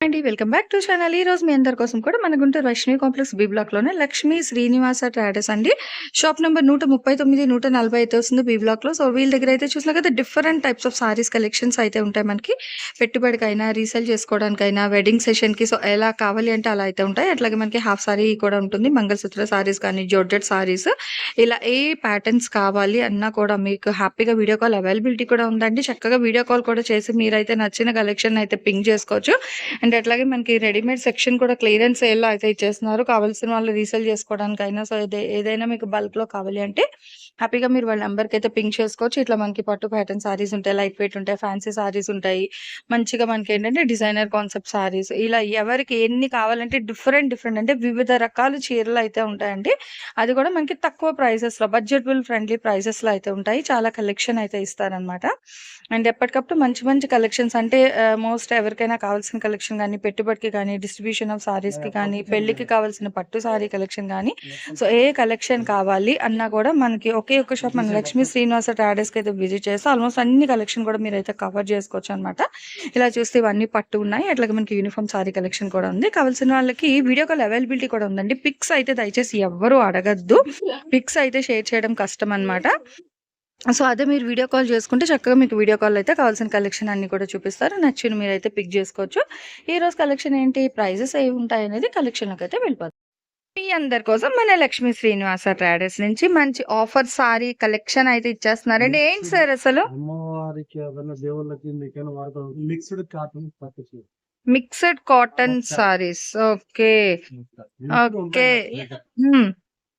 అండి. Welcome back to channel. ఈరోజు మీ అందరి కోసం కూడా మన గుంటూరు వైష్ణవి కాంప్లెక్స్ బి బ్లాక్‌లోనే లక్ష్మీ శ్రీనివాస ట్రాడర్స్ అండి. షాప్ నెంబర్ నూట ముప్పై తొమ్మిది నూట నలభై అయితే వస్తుంది బి బ్లాక్‌లో. సో, వీళ్ళ దగ్గర అయితే చూసినా కదా different types of saris collections అయితే ఉంటాయి మనకి. పెట్టుబడికైనా, రీసేల్ చేసుకోవడానికైనా, వెడ్డింగ్ సెషన్కి సో, ఎలా కావాలి అంటే అలా అయితే ఉంటాయి. అట్లాగే మనకి హాఫ్ సారీ కూడా ఉంటుంది. మంగళసూత్ర సారీస్ కానీ, జోర్జెట్ సారీస్ ఇలా ఏ ప్యాటర్న్స్ కావాలి అన్నా కూడా మీకు హ్యాపీగా వీడియో కాల్ అవైలబిలిటీ కూడా ఉందండి. చక్కగా వీడియో కాల్ కూడా చేసి మీరైతే నచ్చిన కలెక్షన్ అయితే పింక్ చేసుకోవచ్చు. అండ్ అండ్ అట్లాగే మనకి రెడీమేడ్ సెక్షన్ కూడా క్లియరెన్స్ సేల్‌లో అయితే ఇచ్చేస్తున్నారు. కావాల్సిన వాళ్ళు రీసేల్ చేసుకోవడానికైనా సో, ఏదైనా మీకు బల్క్‌లో కావాలి అంటే హ్యాపీగా మీరు వాళ్ళ నెంబర్కి అయితే పింక్ చేసుకోవచ్చు. ఇట్లా మనకి పట్టు ప్యాటర్న్ సారీస్ ఉంటాయి. లైట్ వెయిట్ ఉంటాయి. ఫ్యాన్సీ సారీస్ ఉంటాయి. మంచిగా మనకి ఏంటంటే డిజైనర్ కాన్సెప్ట్ సారీస్ ఇలా ఎవరికి ఎన్ని కావాలంటే డిఫరెంట్ డిఫరెంట్ అంటే వివిధ రకాల చీరలు అయితే ఉంటాయండి. అది కూడా మనకి తక్కువ ప్రైసెస్‌లో బడ్జెటబుల్ ఫ్రెండ్లీ ప్రైసెస్‌లో అయితే ఉంటాయి. చాలా కలెక్షన్ అయితే ఇస్తారనమాట. అండ్ ఎప్పటికప్పుడు మంచి మంచి కలెక్షన్స్ అంటే uh, మోస్ట్ ఎవరికైనా కావాల్సిన కలెక్షన్ గానీ, పెట్టుబడికి గానీ, డిస్ట్రిబ్యూషన్ ఆఫ్ సారీస్‌కి కానీ, పెళ్ళికి కావాల్సిన పట్టు సారీ కలెక్షన్ గానీ, సో, ఏ కలెక్షన్ కావాలి అన్నా కూడా మనకి ఒకే ఒక్క షాప్ మన లక్ష్మీ శ్రీనివాస ట్రేడర్స్‌కి అయితే విజిట్ చేస్తే ఆల్మోస్ట్ అన్ని కలెక్షన్ కూడా మీరైతే కవర్ చేసుకోవచ్చనమాట. ఇలా చూస్తే ఇవన్నీ పట్టు ఉన్నాయి. అట్లాగే మనకి యూనిఫార్మ్ సారీ కలెక్షన్ కూడా ఉంది. కావాల్సిన వాళ్ళకి వీడియో కాల్ అవైలబిలిటీ కూడా ఉందండి. పిక్స్ అయితే దయచేసి ఎవ్వరు అడగొద్దు. పిక్స్ అయితే షేర్ చేయడం కష్టం అనమాట. సో, అదే మీరు వీడియో కాల్ చేసుకుంటే చక్కగా మీకు వీడియో కాల్‌లో అయితే కావాల్సిన కలెక్షన్ అన్నీ కూడా చూపిస్తారు. నచ్చిన మీరైతే పిక్ చేసుకోవచ్చు. ఈరోజు కలెక్షన్ ఏంటి? ప్రైజెస్ ఏవి ఉంటాయనేది కలెక్షన్‌లోకైతే వెళ్ళిపోదాం. మీ అందరి కోసం మన లక్ష్మీ శ్రీనివాస ట్రేడర్స్ నుంచి మంచి ఆఫర్ సారీ కలెక్షన్ అయితే ఇచ్చేస్తున్నారండి. ఏంటి సార్ అసలు? Mixed cotton saris. Okay. Okay.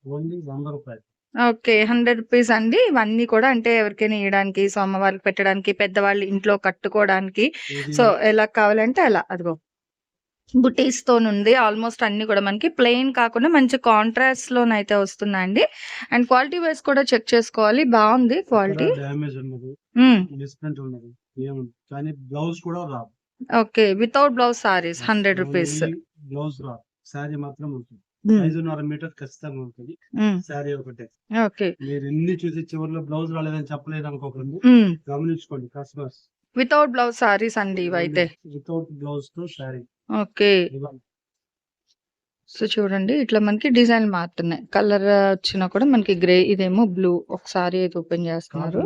Only వంద రూపాయలు. ఓకే. 100 రూపీస్ అండి. ఇవన్నీ కూడా అంటే ఎవరికైనా ఇయడానికి, సో, అమ్మవారికి పెట్టడానికి, పెద్దవాళ్ళు ఇంట్లో కట్టుకోవడానికి సో, ఎలా కావాలంటే అలా. అదిగో. బుటీస్‌తోనుంది. ఆల్మోస్ట్ అన్నీ కూడా మనకి ప్లెయిన్ కాకుండా మంచి కాంట్రాస్ట్‌లోనైతే వస్తున్నాయండి. అండ్ క్వాలిటీ వైస్ కూడా చెక్ చేసుకోవాలి. ఎక్కడ quality. Okay. Without blouse saris 100 rupees. Blouse. Sari మాత్రం హ్మ్. 5.5 మీటర్ ఖచ్చితంగా ఉంటుంది. హ్మ్. శారీ ఒకటే. ఓకే. మీరు ఎన్ని చూసి చివరిలో బ్లౌజ్ రాలేదని చెప్పలేదు అనుకోకండి. హ్మ్. గమనించుకోండి కస్టమర్స్. వితౌట్ బ్లౌజ్ సారీస్ అండి ఇవైతే. వితౌట్ బ్లౌజ్‌తో శారీ. ఓకే. సో, చూడండి ఇట్లా మనకి డిజైన్ మారుతున్నాయి. కలర్ వచ్చినా కూడా మనకి గ్రే ఇదేమో బ్లూ. ఒకసారి అయితే ఓపెన్ చేస్తున్నారు.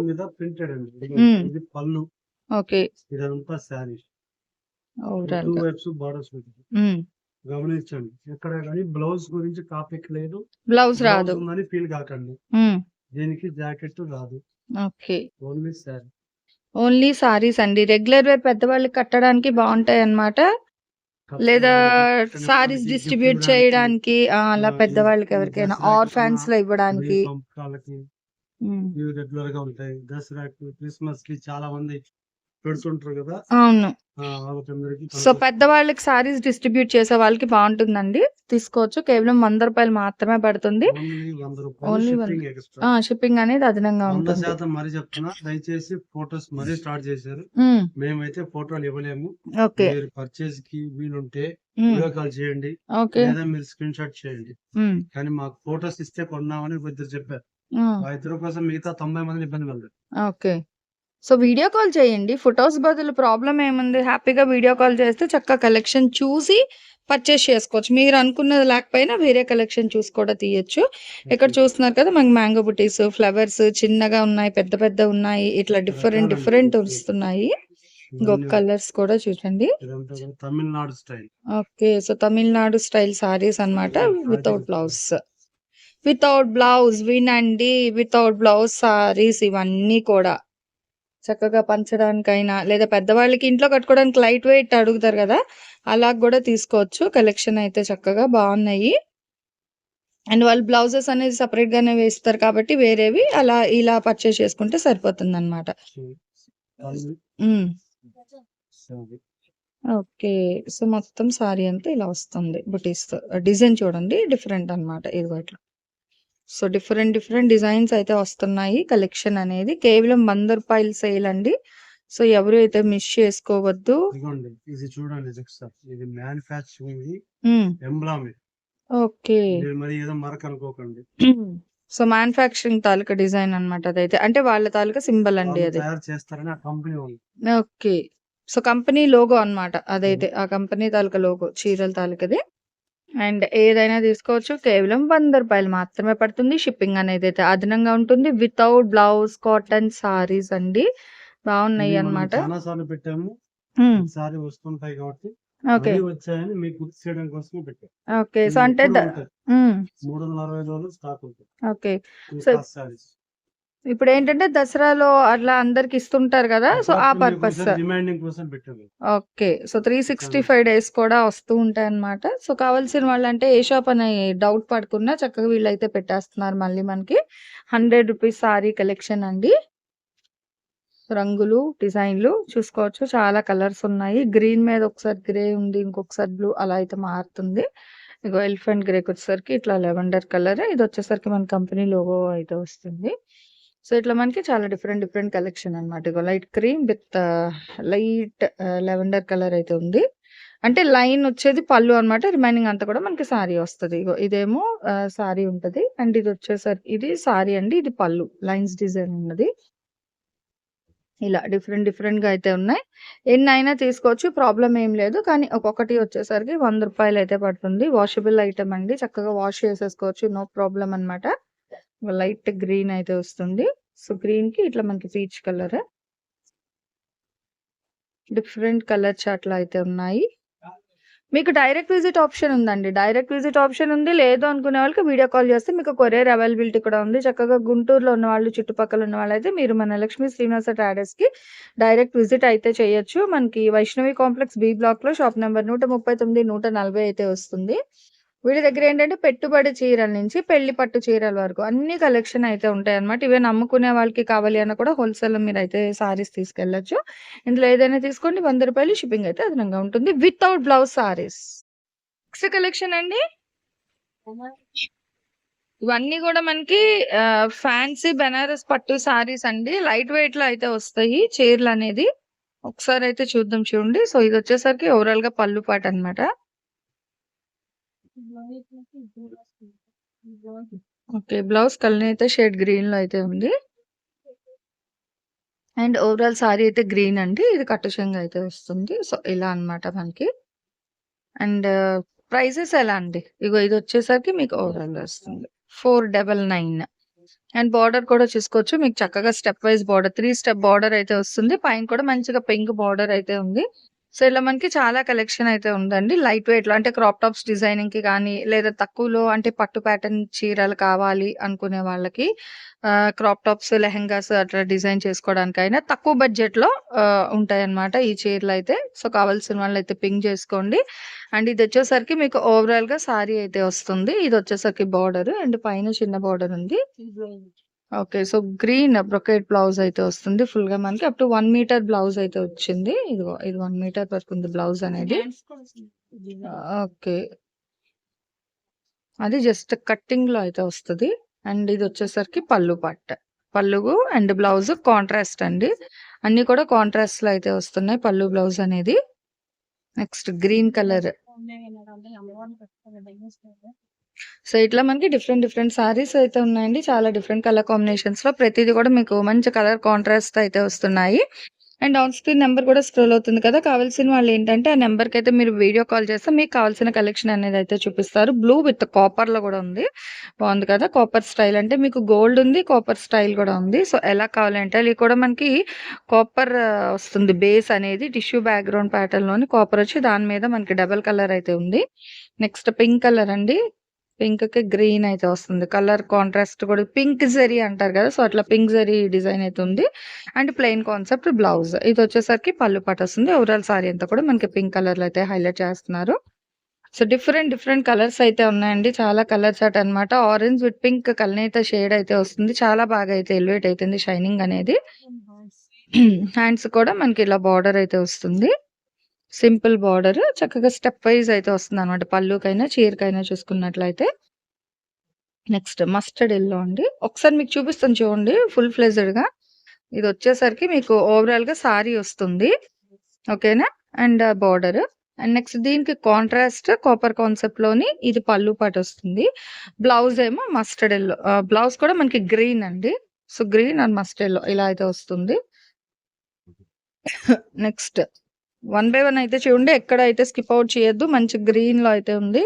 పళ్ళు. ఓకే. ఇదంతా శారీ. టూ ఓవరాల్‌గా. వైప్స్ బోర్డర్స్ ఉంటుంది. హ్మ్. గమనించండి. ఎక్కడ గాని బ్లౌజ్ గురించి టాపిక్ లేదు. బ్లౌజ్ రాదు. ఉందని ఫీల్ కాకండి. దీనికి జాకెట్ రాదు. Okay. Only sari. Only saris అండి. రెగ్యులర్ వేర్ పెద్దవాళ్ళకి కట్టడానికి బావుంటాయన్నమాట. లేదా సారీస్ డిస్ట్రిబ్యూట్ చేయడానికి! అలా పెద్దవాళ్ళకి ఎవరికైనా ఆర్ఫాన్స్‌లో ఇవ్వడానికి. పంపకాలకి హ్మ్. ఇవి రెగ్యులర్గా ఉంటాయి. దసరాకి, క్రిస్మస్కి చాలా మంది పెడుతుంటారు కదా! అవును. సో, పనికొస్తుంది. పెద్దవాళ్ళకి సారీస్ డిస్ట్రిబ్యూట్ చేసే వాళ్ళకి బావుంటుందండి. తీసుకోవచ్చు. కేవలం రూ. 100 మాత్రమే పడుతుంది. ఓన్లీ రూ. 100 ఓన్లీ వన్ షిప్పింగ్ అనేది అదనంగా ఉంటుంది. 100% మరీ చెప్తున్నా. దయచేసి ఫోటోస్ మరీ స్టార్ట్ చేశారు. మేమైతే ఫోటోలు ఇవ్వలేము. ఓకే. మీరు పర్చేజ్కి వీలుంటే. వీడియో కాల్ చేయండి. లేదా మీరు స్క్రీన్ షాట్ చేయండి. కానీ మాకు ఫోటోస్ ఇస్తే కొన్నామని ఇద్దరు చెప్పారు. ఇద్దరు కోసం మిగతా 90 మందిని ఇబ్బంది పడలేదు. ఓకే. సో, వీడియో కాల్ చేయండి. ఫోటోస్ బదులు ప్రాబ్లమ్ ఏముంది? హ్యాపీగా వీడియో కాల్ చేస్తే చక్కగా కలెక్షన్ చూసి పర్చేస్ చేసుకోవచ్చు. మీరు అనుకున్నది లేకపోయినా వేరే కలెక్షన్ చూసి కూడా తీయొచ్చు. ఇక్కడ చూస్తున్నారు కదా! మనకి మ్యాంగో బుటీస్, ఫ్లవర్స్ చిన్నగా ఉన్నాయి. పెద్ద పెద్దవి ఉన్నాయి. ఇట్లా డిఫరెంట్ డిఫరెంట్. వస్తున్నాయి. ఇంకొక ఇవన్నీ కలర్స్ కూడా చూడండి. Tamil Nadu style. Okay. So, Tamil Nadu style saris అన్నమాట. Sari without blouse. Without blouse వినండి. వితౌట్ బ్లౌజ్ సారీస్ ఇవన్నీ కూడా. చక్కగా పంచడానికైనా లేదా పెద్దవాళ్ళకి ఇంట్లో కట్టుకోవడానికి లైట్ వెయిట్ అడుగుతారు కదా! అలా కూడా తీసుకోవచ్చు. కలెక్షన్ అయితే చక్కగా బావున్నాయి. అండ్ వాళ్ళు బ్లౌజెస్ అనేది సెపరేట్ గానే వేస్తారు కాబట్టి వేరేవి అలా ఇలా పర్చేస్ చేసుకుంటే సరిపోతుందన్నమాట. Pallu hmm. Sari. Okay. So, మొత్తం సారీ అంతా ఇలా వస్తుంది బుటీస్‌తో. డిజైన్ చూడండి డిఫరెంట్ అన్నమాట. ఇదిగో ఇట్లా. సో డిఫరెంట్ డిఫరెంట్ డిజైన్స్ అయితే వస్తున్నాయి. కలెక్షన్ అనేది కేవలం వంద రూపాయల సేల్ అండి. సో ఎవరు అయితే మిస్ చేసుకోవద్దు. ఇదిగోండి ఇది చూడండి ఇది ఒకసారి. ఇది మ్యానుఫ్యాక్చరింగ్ ఉమ్, ఎంబ్లామ్. ఓకే. ఇది మరి ఏదో మరక అనుకోకండి. సో మ్యానుఫ్యాక్చరింగ్ తాలూకా డిజైన్ అన్నమాట అదైతే అంటే వాళ్ళ తాలూకా సింబల్ అండి అది. ఓకే. సో కంపెనీ లోగో అన్నమాట అదైతే. ఆ కంపెనీ తాలూకా లోగో చీరల తాలూకాది. అండ్ ఏదైనా తీసుకోవచ్చు. కేవలం వంద రూపాయలు మాత్రమే పడుతుంది. షిప్పింగ్ అనేది అయితే అదనంగా ఉంటుంది. వితౌట్ బ్లౌజ్ కాటన్ సారీస్ అండి. బాగున్నాయి పెట్టాము. వస్తుంటాయి కాబట్టి ఓకే. ఓకే. సో అంటే ఎప్పుడూ ద- ఉంటాయి. ఉమ్, మూడు వందల అరవై రోజులు స్టాక్ ఉంటుంది. ఓకే. సో. ఇప్పుడు ఏంటంటే దసరాలో అట్లా అందరికి ఇస్తుంటారు కదా సో ఆ purpose okay so three sixty five days కూడా వస్తూ ఉంటాయి అన్నమాట సో కావాల్సిన వాళ్ళు అంటే ఏ షాప్ అనే డౌట్ పడకుండా చక్కగా వీళ్ళైతే పెట్టేస్తున్నారు మళ్ళీ మనకి. హండ్రెడ్ రూపీస్ సారీ కలెక్షన్ అండి. రంగులు డిజైన్లు చూసుకోవచ్చు. చాలా కలర్స్ ఉన్నాయి. గ్రీన్ మీద ఒకసారి గ్రే ఉంది ఇంకొకసారి బ్లూ అలా అయితే మారుతుంది. ఇగో ఎలిఫెంట్ గ్రేకి వచ్చేసరికి ఇట్లా లెవెండర్ కలర్. ఇది వచ్చేసరికి మన కంపెనీ లోగో అయితే వస్తుంది. సో ఇట్లా మనకి చాలా డిఫరెంట్ డిఫరెంట్ కలెక్షన్ అన్నమాట. ఇగో light cream with light lavender colour అయితే ఉంది. అంటే లైన్ వచ్చేది పళ్ళు అన్నమాట. రిమైనింగ్ అంతా కూడా మనకి సారీ వస్తుంది. ఇగో ఇదేమో సారీ ఉంటుంది. అండ్ ఇది వచ్చేసరికి ఇది సారీ అండి. ఇది పళ్ళు. లైన్స్ డిజైన్ ఉన్నది. ఇలా డిఫరెంట్ డిఫరెంట్గా అయితే ఉన్నాయి. ఎన్ని అయినా తీసుకోవచ్చు. ప్రాబ్లం ఏం లేదు. కానీ ఒక్కొక్కటి వచ్చేసరికి వంద రూపాయలు అయితే పడుతుంది. వాషబుల్ ఐటమ్ అండి. చక్కగా వాష్ చేసేసుకోవచ్చు. నో ప్రాబ్లం అన్నమాట. లైట్ గ్రీన్ అయితే వస్తుంది. సో గ్రీన్కి ఇట్లా మనకి పీచ్ కలర్. డిఫరెంట్ కలర్ చాట్లు అయితే ఉన్నాయి. మీకు డైరెక్ట్ విజిట్ ఆప్షన్ ఉందండి. డైరెక్ట్ విజిట్ ఆప్షన్ ఉంది. లేదు అనుకునే వాళ్ళకి వీడియో కాల్ చేస్తే మీకు కొరియర్ అవైలబిలిటీ కూడా ఉంది. చక్కగా గుంటూరులో ఉన్న వాళ్ళు చుట్టుపక్కల ఉన్న వాళ్ళు అయితే మీరు మన లక్ష్మీ శ్రీనివాస ట్రాడర్స్కి డైరెక్ట్ విజిట్ అయితే చేయొచ్చు. మనకి వైష్ణవి కాంప్లెక్స్ బి బ్లాక్లో షాప్ నెంబర్ నూట ముప్పై తొమ్మిది నూట నలభై అయితే వస్తుంది. వీడి దగ్గర ఏంటంటే పెట్టుబడి చీరల నుంచి పెళ్ళి పట్టు చీరల వరకు అన్ని కలెక్షన్ అయితే ఉంటాయి అన్నమాట ఇవే నమ్ముకునే వాళ్ళకి కావాలి అన్న కూడా హోల్సేల్ మీరు అయితే సారీస్ తీసుకెళ్ళొచ్చు ఇందులో ఏదైనా తీసుకోండి వంద రూపాయలు షిప్పింగ్ అయితే అదనంగా ఉంటుంది. Without blouse saris next collection అండి? ఇవన్నీ కూడా మనకి ఫ్యాన్సీ బెనారస్ పట్టు సారీస్ అండి. లైట్ వెయిట్లో అయితే వస్తాయి చీరలు అనేది. ఒకసారి అయితే చూద్దాం చూడండి. సో ఇది వచ్చేసరికి ఓవరాల్గా పళ్ళు పాట అన్నమాట. ఓకే బ్లౌజ్ కలర్ అయితే షేడ్ గ్రీన్లో అయితే ఉంది. అండ్ ఓవరాల్ సారీ అయితే గ్రీన్ అండి ఇది కట్టుషంగా అయితే వస్తుంది. సో ఇలా అన్నమాట మనకి. అండ్ ప్రైసెస్ ఎలా అండి? ఇగో ఇది వచ్చేసరికి మీకు ఓవరాల్ వస్తుంది. Four double nine. And border కూడా చూసుకోవచ్చు. మీకు చక్కగా step wise border three step border అయితే వస్తుంది. పైన కూడా మంచిగా పింక్ బార్డర్ అయితే ఉంది. సో ఇలా మనకి చాలా కలెక్షన్ అయితే ఉందండి. లైట్ వెయిట్లో అంటే క్రాప్ టాప్స్ డిజైనింగ్కి కానీ లేదా తక్కువలో అంటే పట్టు ప్యాటర్న్ చీరలు కావాలి అనుకునే వాళ్ళకి క్రాప్ టాప్స్ లెహెంగాస్ అట్లా డిజైన్ చేసుకోవడానికైనా తక్కువ బడ్జెట్లో ఉంటాయి అన్నమాట ఈ చీరలు అయితే. సో కావాల్సిన వాళ్ళు అయితే పింక్ చేసుకోండి. అండ్ ఇది వచ్చేసరికి మీకు ఓవరాల్గా సారీ అయితే వస్తుంది. ఇది వచ్చేసరికి బార్డర్ అండ్ పైన చిన్న బార్డర్ ఉంది. Okay so green brocade blouse అయితే వస్తుంది ఫుల్గా మనకి. Up to one metre blouse అయితే వచ్చింది. ఇదిగో ఇది వన్ మీటర్ వరకు ఉంది బ్లౌజ్ అనేది. ఓకే. అది జస్ట్ కట్టింగ్లో అయితే వస్తుంది. అండ్ ఇది వచ్చేసరికి పళ్ళు పట్ట. పళ్ళుగు అండ్ బ్లౌజ్ కాంట్రాస్ట్ అండి. అన్ని కూడా కాంట్రాస్ట్లో అయితే వస్తున్నాయి పళ్ళు బ్లౌజ్ అనేది. Next green colour. సో ఇట్లా మనకి డిఫరెంట్ డిఫరెంట్ సారీస్ అయితే ఉన్నాయండి. చాలా డిఫరెంట్ కలర్ కాంబినేషన్స్లో ప్రతిదీ కూడా మీకు మంచి కలర్ కాంట్రాస్ట్ అయితే వస్తున్నాయి. అండ్ ఆన్ స్క్రీన్ నెంబర్ కూడా స్క్రోల్ అవుతుంది కదా. కావాల్సిన వాళ్ళు ఏంటంటే ఆ నెంబర్కి అయితే మీరు వీడియో కాల్ చేస్తే మీకు కావాల్సిన కలెక్షన్ అనేది అయితే చూపిస్తారు. బ్లూ విత్ కాపర్లో కూడా ఉంది. బాగుంది కదా. కాపర్ స్టైల్ అంటే మీకు గోల్డ్ ఉంది కాపర్ స్టైల్ కూడా ఉంది. సో ఎలా కావాలంటే అది కూడా మనకి కాపర్ వస్తుంది బేస్ అనేది టిష్యూ బ్యాక్గ్రౌండ్ ప్యాటర్న్లోని కాపర్ వచ్చి దాని మీద మనకి డబల్ కలర్ అయితే ఉంది. నెక్స్ట్ పింక్ కలర్ అండి. పింక్కి గ్రీన్ అయితే వస్తుంది. కలర్ కాంట్రాస్ట్ కూడా పింక్ జరీ అంటారు కదా సో అట్లా పింక్ జరీ డిజైన్ అయితే ఉంది. And plain concept blouse. ఇది వచ్చేసరికి పళ్ళు పాట వస్తుంది. ఓవరాల్ సారీ అంతా కూడా మనకి పింక్ కలర్లో అయితే హైలైట్ చేస్తున్నారు. సో డిఫరెంట్ డిఫరెంట్ కలర్స్ అయితే ఉన్నాయండి. చాలా కలర్స్ అట్ అనమాట ఆరెంజ్ విత్ పింక్ కలనేత షేడ్ అయితే వస్తుంది. చాలా బాగా అయితే ఎలివేట్ అవుతుంది. షైనింగ్ అనేది. హ్యాండ్స్ కూడా మనకి ఇలా బార్డర్ అయితే వస్తుంది. సింపుల్ బార్డర్ చక్కగా స్టెప్ వైజ్ అయితే వస్తుంది అనమాట పళ్ళుకైనా చీరకైనా చూసుకున్నట్లయితే నెక్స్ట్ మస్టర్డ్ ఎల్లో అండి. ఒకసారి మీకు చూపిస్తాను చూడండి ఫుల్ ఫ్లెజర్డ్గా ఇది వచ్చేసరికి మీకు ఓవరాల్‌గా సారీ వస్తుంది. ఓకేనా? అండ్ బార్డర్ అండ్ నెక్స్ట్ దీనికి కాంట్రాస్ట్ కాపర్ కాన్సెప్ట్‌లోని ఇది పళ్ళు పాటు వస్తుంది. బ్లౌజ్ ఏమో మస్టర్డ్ ఎల్లో. బ్లౌజ్ కూడా మనకి గ్రీన్ అండి. So, green and mustard yellow ఇలా అయితే వస్తుంది. నెక్స్ట్ వన్ బై వన్ అయితే చూడండి. ఎక్కడ అయితే స్కిప్ ఔట్ చేయొద్దు. మంచి గ్రీన్‌లో అయితే ఉంది.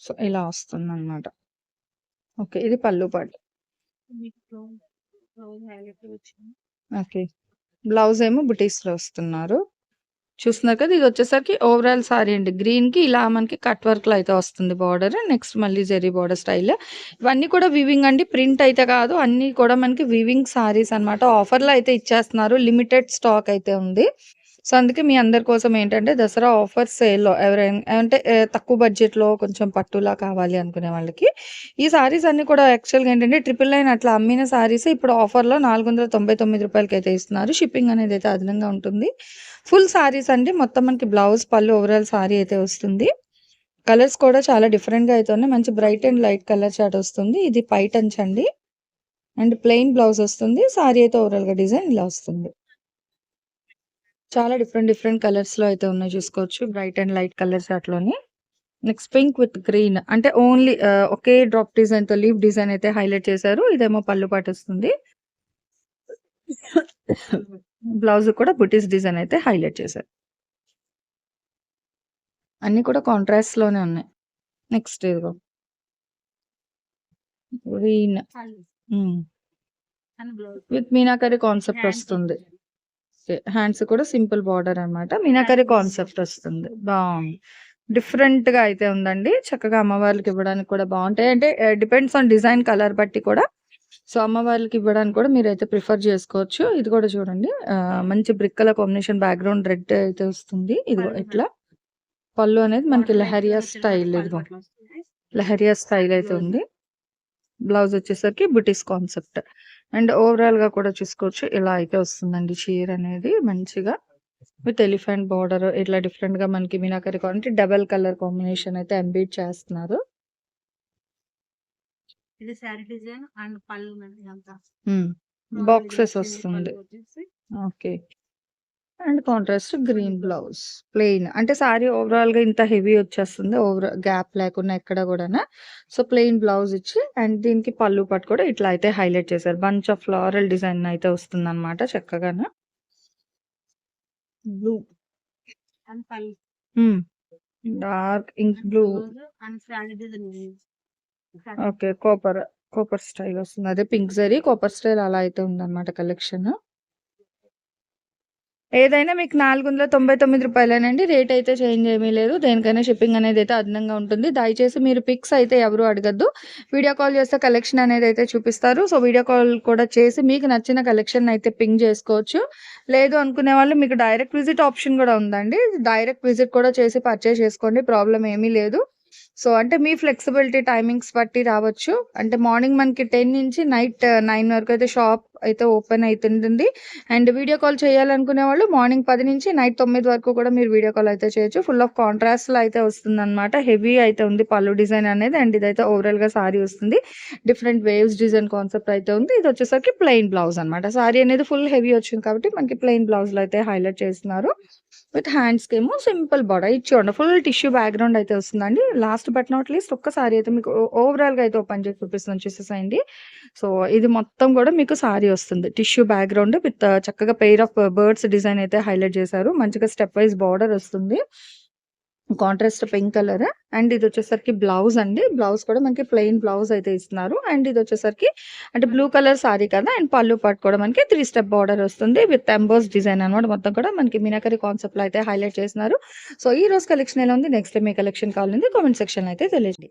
సో, ఇలా వస్తుందన్నమాట. ఓకే. ఇది పల్లు పాటు. ఓకే. బ్లౌజ్ ఏమో బుటీస్‌లో వస్తున్నారు. చూస్తున్నారు కదా! ఇది వచ్చేసరికి ఓవరాల్ సారీ అండి. గ్రీన్‌కి ఇలా మనకి కట్ వర్క్‌లో అయితే వస్తుంది బోర్డర్. నెక్స్ట్ మళ్ళీ జెరీ బోర్డర్ స్టైల్. ఇవన్నీ కూడా వివింగ్ అండి. ప్రింట్ అయితే కాదు. అన్నీ కూడా మనకి వివింగ్ సారీస్ అన్నమాట. ఆఫర్‌లో అయితే ఇచ్చేస్తున్నారు. లిమిటెడ్ స్టాక్ అయితే ఉంది. సో, అందుకే మీ అందరి కోసం ఏంటంటే దసరా ఆఫర్ సేల్‌లో ఎవరైనా అంటే తక్కువ బడ్జెట్‌లో కొంచెం పట్టులా కావాలి అనుకునే వాళ్ళకి ఈ సారీస్ అన్నీ కూడా యాక్చువల్‌గా ఏంటంటే 999 అట్లా అమ్మిన సారీస్ ఇప్పుడు ఆఫర్‌లో రూ. 499 అయితే ఇస్తున్నారు. షిప్పింగ్ అనేది అయితే అదనంగా ఉంటుంది. ఫుల్ సారీస్ అండి. మొత్తం మనకి బ్లౌజ్, పళ్ళు ఓవరాల్ సారీ అయితే వస్తుంది. కలర్స్ కూడా చాలా డిఫరెంట్‌గా అయితే ఉన్నాయి. మంచి bright and light colour shirt వస్తుంది. ఇది పైట్ అండి. అండ్ ప్లెయిన్ బ్లౌజ్ వస్తుంది. సారీ అయితే ఓవరాల్‌గా డిజైన్ ఇలా వస్తుంది. చాలా డిఫరెంట్ డిఫరెంట్ కలర్స్‌లో అయితే ఉన్నాయి చూసుకోవచ్చు. బ్రైట్ అండ్ లైట్ కలర్ చార్ట్‌లోని. నెక్స్ట్ పింక్ విత్ గ్రీన్ అంటే ఓన్లీ ఒకే డ్రాప్ డిజైన్‌తో లీఫ్ డిజైన్ అయితే హైలైట్ చేశారు. ఇదేమో పళ్ళు పాటు వస్తుంది. బ్లౌజ్ కూడా బుటీస్ డిజైన్ అయితే హైలైట్ చేశారు. అన్నీ కూడా కాంట్రాస్ట్‌లోనే ఉన్నాయి. నెక్స్ట్ ఇదిగో. Green. Hmm. With meenakari concept వస్తుంది. హ్యాండ్స్ కూడా సింపుల్ బోర్డర్ అన్నమాట. మీనాకరి కాన్సెప్ట్ వస్తుంది. బావుంది. డిఫరెంట్‌గా అయితే ఉందండి. చక్కగా అమ్మవార్లకి ఇవ్వడానికి కూడా బావుంటాయి. అంటే డిపెండ్స్ ఆన్ డిజైన్ కలర్ బట్టి కూడా సో, అమ్మవార్లకి ఇవ్వడానికి కూడా మీరైతే ప్రిఫర్ చేసుకోవచ్చు. ఇది కూడా చూడండి. ఆహ్, మంచి brick colour combination background red అయితే వస్తుంది. ఇదిగో ఇట్లా. పళ్ళు అనేది మనకి లెహరియా స్టైల్ ఇదిగో. లెహరియా స్టైల్ అయితే ఉంది. బ్లౌజ్ వచ్చేసరికి బుటీస్ కాన్సెప్ట్. అండ్ ఓవరాల్‌గా కూడా చూసుకోవచ్చు. ఇలా అయితే వస్తుందండి చీర అనేది మంచిగా. విత్ ఎలిఫెంట్ బోర్డర్ ఇట్లా డిఫరెంట్‌గా మనకి మీనాకరి కా అంటే డబుల్ కలర్ కాంబినేషన్ అయితే ఎంబీడ్ చేస్తున్నారు. ఇది శారీ డిజైన్ అండ్ పళ్ళు అంతా. బాక్సెస్ వస్తుంది. Okay. And contrast green blouse. Plain అంటే సారీ ఓవరాల్‌గా ఇంత హెవీ వచ్చేస్తుంది. ఓవరా గ్యాప్ లేకుండా ఎక్కడ కూడానా. సో, ప్లెయిన్ బ్లౌజ్ ఇచ్చి అండ్ దీనికి పళ్ళు పాటు కూడా ఇట్లా అయితే హైలైట్ చేశారు. బంచ్ ఆఫ్ ఫ్లోరల్ డిజైన్ అయితే వస్తుందన్నమాట చక్కగాను. Blue. And pallu. Hmm. Dark ink blue. Okay. Copper copper style వస్తుంది. అదే పింక్ జరీ కోపర్ స్టైల్ అలా అయితే ఉందన్నమాట కలెక్షన్. ఏదైనా మీకు నాలుగు వందల తొంభై తొమ్మిది రూపాయలేనండి రేట్ అయితే చేంజ్ ఏమీ లేదు. దేనికైనా షిప్పింగ్ అనేది అయితే అదనంగా ఉంటుంది. దయచేసి మీరు పిక్స్ అయితే ఎవరు అడగద్దు వీడియో కాల్ చేస్తే కలెక్షన్ అనేది అయితే చూపిస్తారు. సో, వీడియో కాల్ కూడా చేసి మీకు నచ్చిన కలెక్షన్ అయితే పింగ్ చేసుకోవచ్చు. లేదు అనుకునే వాళ్ళు మీకు డైరెక్ట్ విజిట్ ఆప్షన్ కూడా ఉందండి. డైరెక్ట్ విజిట్ కూడా చేసి పర్చేస్ చేసుకోండి. ప్రాబ్లం ఏమీ లేదు. సో, అంటే మీ ఫ్లెక్సిబిలిటీ టైమింగ్స్ బట్టి రావచ్చు. అంటే మార్నింగ్ మనకి 10 నుంచి నైట్ నైన్ uh, వరకు అయితే షాప్ అయితే ఓపెన్ అవుతుంటుంది అండ్ వీడియో కాల్ చేయాలనుకునే వాళ్ళు మార్నింగ్ పది నుంచి నైట్ తొమ్మిది వరకు కూడా మీరు వీడియో కాల్ అయితే చేయొచ్చు. ఫుల్ ఆఫ్ కాంట్రాస్ట్‌లో అయితే వస్తుంది అనమాట హెవీ అయితే ఉంది పళ్ళు డిజైన్ అనేది అండ్ ఇదైతే ఓవరాల్‌గా సారీ వస్తుంది. డిఫరెంట్ వేవ్స్ డిజైన్ కాన్సెప్ట్ అయితే ఉంది. ఇది వచ్చేసరికి ప్లెయిన్ బ్లౌజ్ అనమాట సారీ అనేది ఫుల్ హెవీ వచ్చింది కాబట్టి మనకి ప్లెయిన్ బ్లౌజ్‌లో అయితే హైలైట్ చేస్తున్నారు. విత్ హ్యాండ్స్‌కేమో సింపుల్ బోర్డర్. ఇది చూడండి ఫుల్ టిష్యూ బ్యాక్‌గ్రౌండ్ అయితే వస్తుందండి. లాస్ట్ బట్ నాట్ లీస్ట్ ఒక్క సారీ అయితే మీకు ఓవరాల్‌గా అయితే ఓపెన్ చేసి చూపిస్తుంది చూసేసేయండి. సో, ఇది మొత్తం కూడా మీకు సారీ వస్తుంది. టిష్యూ బ్యాక్‌గ్రౌండ్ విత్ చక్కగా పెయిర్ ఆఫ్ బర్డ్స్ డిజైన్ అయితే హైలైట్ చేశారు. మంచిగా స్టెప్ వైస్ బోర్డర్ వస్తుంది. కాంట్రాస్ట్ పింక్ కలర్ అండ్ ఇది వచ్చేసరికి బ్లౌజ్ అండి. బ్లౌజ్ కూడా మనకి ప్లెయిన్ బ్లౌజ్ అయితే ఇస్తున్నారు. అండ్ ఇది వచ్చేసరికి అంటే బ్లూ కలర్ సారీ కదా! అండ్ పళ్ళు పాటు కూడా మనకి 3 స్టెప్ బోర్డర్ వస్తుంది. విత్ ఎంబోస్ డిజైన్ అన్నమాట. మొత్తం కూడా మనకి మీనాకరి కాన్సెప్ట్‌లో అయితే హైలైట్ చేస్తున్నారు. సో, ఈ రోజు కలెక్షన్ ఎలా ఉంది? నెక్స్ట్ మీ కలెక్షన్ కావాలంటే కామెంట్ సెక్షన్‌లో అయితే తెలియజేయండి.